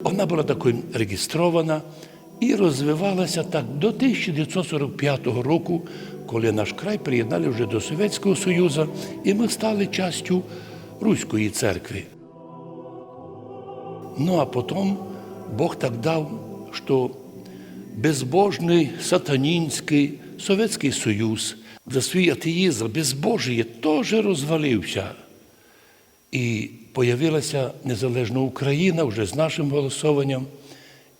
Вона була такою реєстрована і розвивалася так до 1945 року, коли наш край приєднали вже до Совєтського Союзу, і ми стали частю Руської церкви. Ну а потом Бог так дав, що безбожний сатанінський Совєтський Союз за свій атеїзм, безбожіє теж розвалився. І появилася незалежна Україна вже з нашим голосуванням,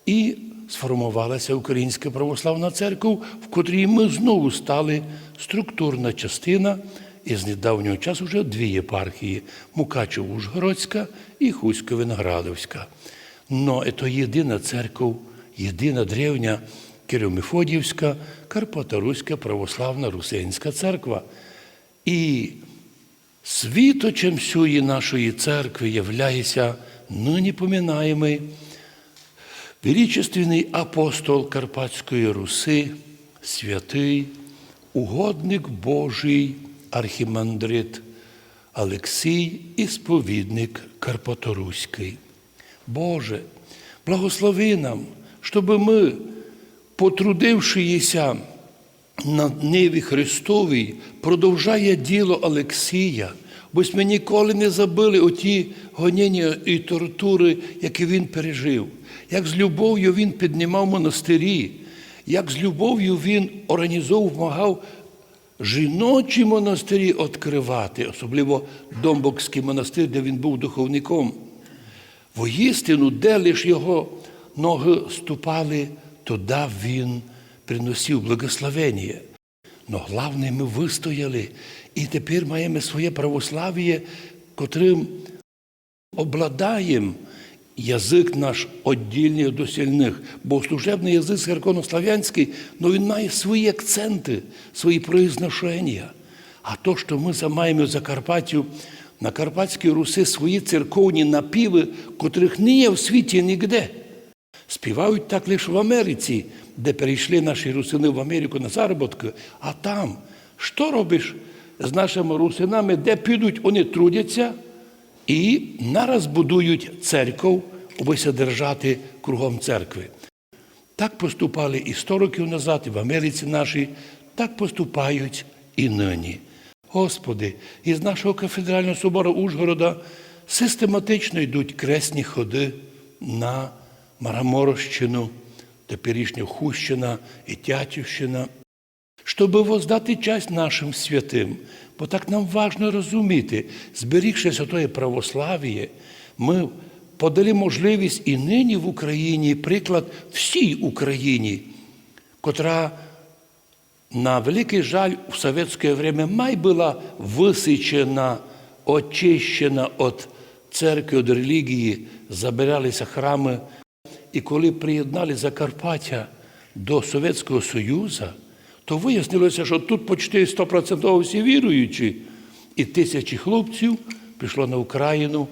і сформувалася Українська православна церква, в котрій ми знову стали структурна частина, і з недавнього часу вже дві єпархії Мукачево-Ужгородська і Хусько-Виноградовська. Но це єдина церква, єдина древня Кирево-Мефодіївська, Карпаторуська православна Русинська церква. І Світочем всієї нашої церкви являється нині поминаємий величественний апостол Карпатської Руси, святий, угодник Божий, архімандрит Олексій і сповідник Карпаторуський. Боже, благослови нам, щоб ми, потрудившися на Ниві Христовій продовжає діло Олексія, бо ми ніколи не забили оті гоніння і тортури, які він пережив, як з любов'ю він піднімав монастирі, як з любов'ю він організовував, жіночі монастирі відкривати, особливо Домбокський монастир, де він був духовником. Воістину, де лиш його ноги ступали, туди він приносив благословення. Но головне, ми вистояли і тепер маємо своє православ'я, котрим обладаємо язик наш віддільний від осільних, бо служебний язик церковнослав'янський, але він має свої акценти, свої произношення. А то, що ми маємо Закарпаттю, на Карпатській Руси свої церковні напіви, котрих не є в світі ніде. Співають так лише в Америці, де перейшли наші русини в Америку на заробітки, а там що робиш з нашими русинами, де підуть, вони трудяться і нараз будують церков, аби держати кругом церкви. Так поступали і 100 років назад, і в Америці нашій, так поступають і нині. Господи, із нашого кафедрального собору Ужгорода систематично йдуть кресні ходи на Мараморощину, теперішня Хущина і Тятівщина, щоб воздати честь нашим святим. Бо так нам важно розуміти, зберігши святое православ'я, ми подали можливість і нині в Україні приклад всій Україні, котра на великий жаль в советское время май була висичена, очищена від церкви, від релігії, забиралися храми. І коли приєднали Закарпаття до Совєтського Союзу, то вияснилося, що тут почти 100% всі віруючі. І тисячі хлопців пішло на Україну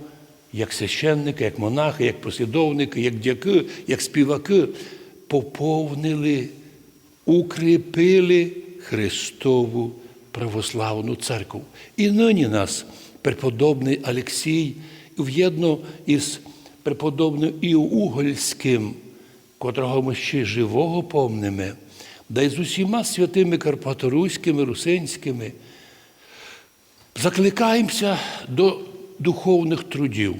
як священники, як монахи, як послідовники, як дяки, як співаки, поповнили, укріпили Христову православну церкву. І нині нас преподобний Олексій в'єдно із преподобним Іоугольським, котрого ми ще живого помнимо, да й з усіма святими Карпаторуськими, Русинськими, закликаємося до духовних трудів.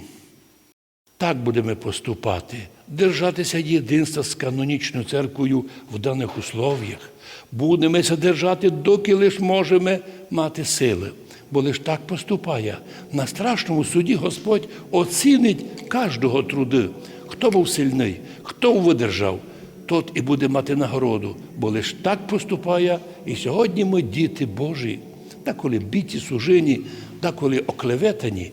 Так будемо поступати, держатися єдинства з канонічною церквою в даних условіях. Будемо держати, доки лиш можемо мати сили. Бо лиш так поступає. На страшному суді Господь оцінить кожного труди, хто був сильний, хто видержав, тот і буде мати нагороду. Бо лиш так поступає, і сьогодні ми діти Божі, та коли біті, сужені, та коли оклеветані.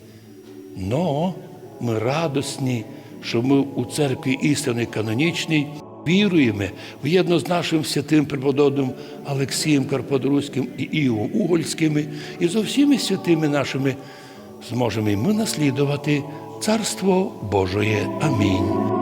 Но ми радосні, що ми у церкві істинної канонічній віруємо в'єдно з нашим святим преподобним Олексієм Карподруським і Івом Угольськими, і зо всіми святими нашими зможемо і ми наслідувати Царство Божоє. Амінь.